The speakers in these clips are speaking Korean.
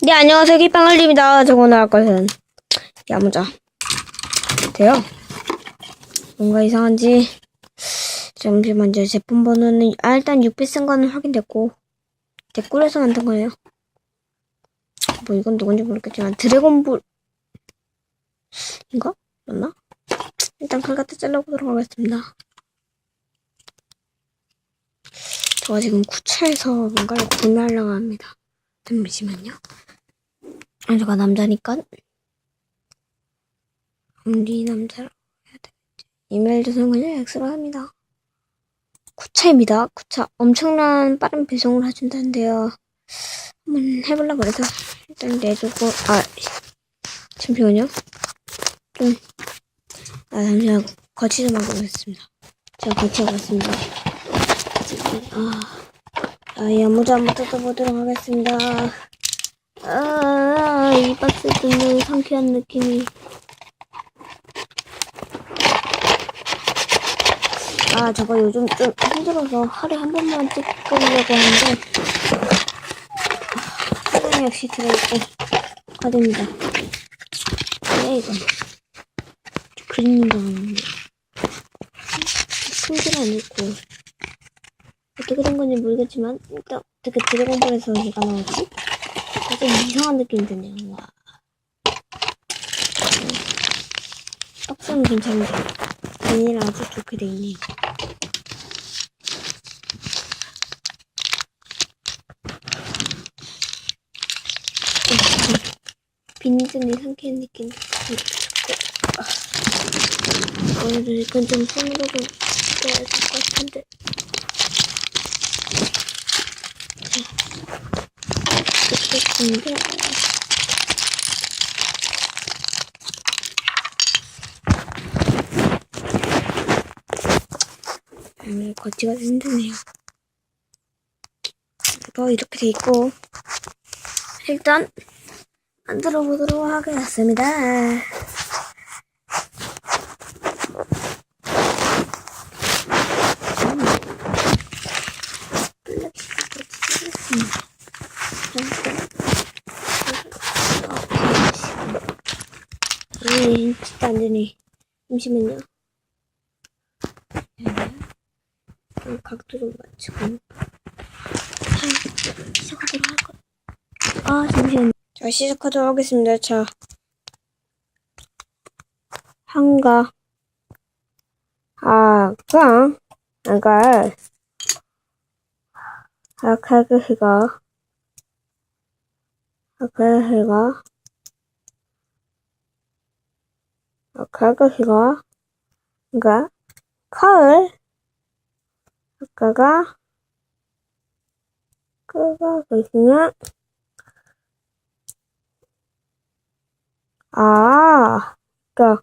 네, 안녕하세요. 기빵을입니다. 저거 나올 것은 야무자. 돼요? 뭔가 이상한지. 잠시만요. 제품 번호는, 아, 일단 6비 쓴 거는 확인됐고, 제 꿀에서 만든 거예요. 뭐, 이건 누군지 모르겠지만, 드래곤볼, 인가? 맞나? 일단 칼 갖다 잘라보도록 하겠습니다. 제가 지금 구차에서 뭔가를 구매하려고 합니다. 잠시만요. 아, 제가 남자니까 우리 남자라고 해야 되겠지. 이메일 주소는 그냥 X로 합니다. 구차입니다. 구차 엄청난 빠른 배송을 해준다는데요. 한번 해보려고 해서 일단 내주고 아 잠시만요. 좀 아, 잠시만 거치 좀 하고 오겠습니다. 제가 거치하고 왔습니다. 아, 아, 야무자 한번 뜯어보도록 하겠습니다. 아, 이 박스 뜯는 상쾌한 느낌이. 아, 저거 요즘 좀 힘들어서 하루에 한 번만 찍으려고 하는데, 사랑이 역시 들어있고, 가됩니다. 네, 이거. 알았는데. 숨질 않고. 어떻게 된 건지 모르겠지만, 일단, 어떻게 드래곤볼에서 얘가 나오지? 좀 이상한 느낌이 드네요. 와. 박스는 괜찮은데, 비닐 아주 좋게 돼 있네요. 비닐은 상쾌한 느낌. 아, 오늘은 이건 좀 손으로 좀 떼야 될 것 같은데. 뜯겠습니다. 오늘 거치가 힘드네요. 이거 이렇게 돼 있고 일단 만들어 보도록 하겠습니다. 음, 진짜 안 되네. 잠시만요. 음, 각도 좀 맞추고. 자, 시작하도록 할 거. 아, 잠시만요. 자, 시작하도록 하겠습니다. 자. 한가. 아가. 아가. 아카그히가. 아카그히가. 아까가 그가 가을 아까가 그가 그냥 아 까,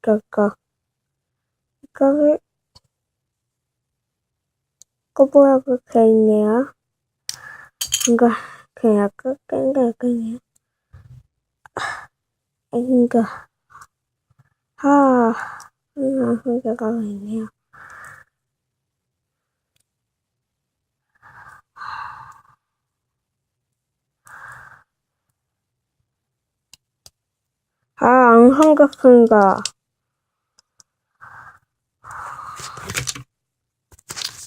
까, 까, 까를, 그 뭐야, 그렇게 있네요. 그니까, 그냥, 그, 그니까, 그냥, 그니까, 아, 음, 흥겨가 있네요. 아, 안 한각한가.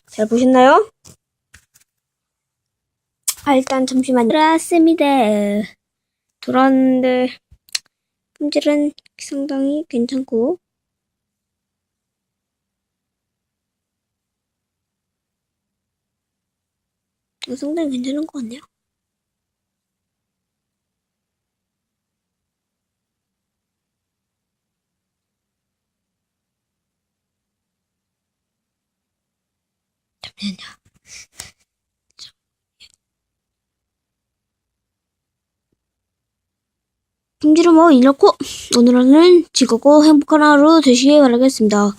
잘 보셨나요? 아, 일단 잠시만요. 돌아왔습니다. 돌아왔는데, 품질은 상당히 괜찮고, 어, 상당히 괜찮은 것 같네요. 잠시만요. 품질은 뭐 이렇고 오늘 하루는 즐겁고 행복한 하루 되시길 바라겠습니다.